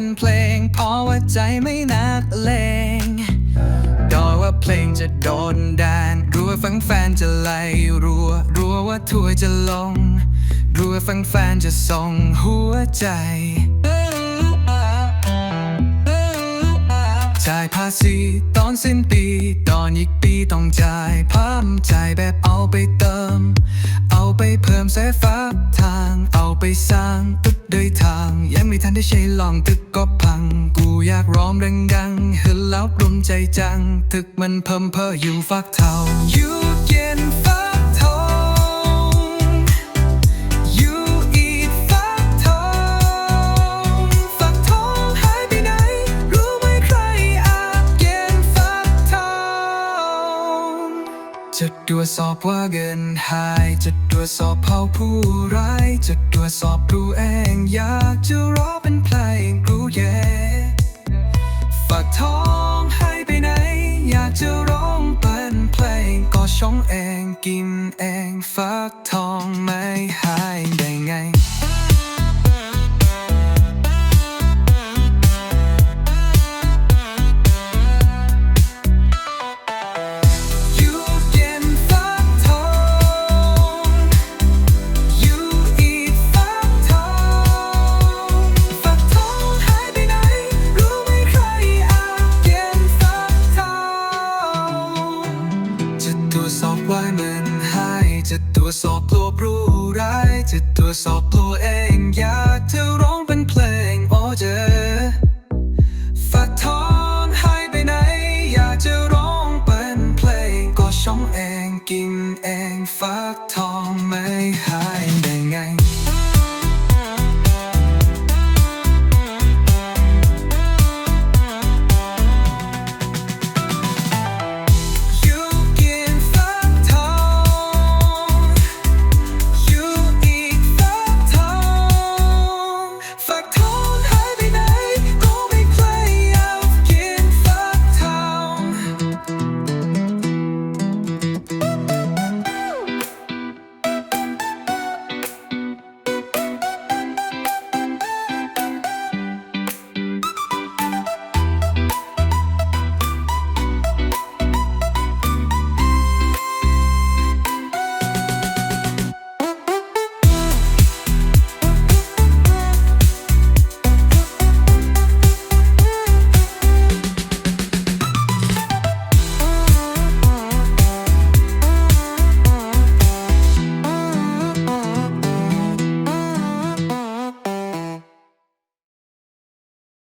เป็นเพลง เพราะว่าใจไม่นักเลงดอว่าเพลงจะโดนแดนรัวฟังแฟนจะไหลรัว รัวว่าทัวยจะลง รัวฟังแฟนจะส่งหัวใจ ษีตอนสิ้นปีตอนอีกปีต้องจ่ายเพิ่มจ่ายแบบเอาไปเติม เอาไปเพิ่มสายฟ้าทาง เอาไปสร้างตึกโดยทาง ยังไม่ทันได้ใช้ลองตึกก็พัง กูอยากร้องดังๆเห็นแล้วรุมใจจัง ตึกมันเพิ่มเพออยู่ฟักเทาอยู่เย็นฟ้า จะตรวจสอบว่าเงินหาย จะตรวจสอบเผาผู้ร้าย จะตรวจสอบรู้เองอยากจะร้องเป็นเพลงรู้เย่ฝากทองให้ไปไหน อยากจะร้องเป็นเพลงก็ช่องเองกินเองฝากทองไม่หาย จะตรวจสอบตัวรู้ร้ายจะตัวสอบตัวเองอยากจะร้องเป็นเพลงโอ้เจอฝักทองหายไปไหน อยากจะร้องเป็นเพลงก็ช่องเองกินเองฝากทองไม่หาย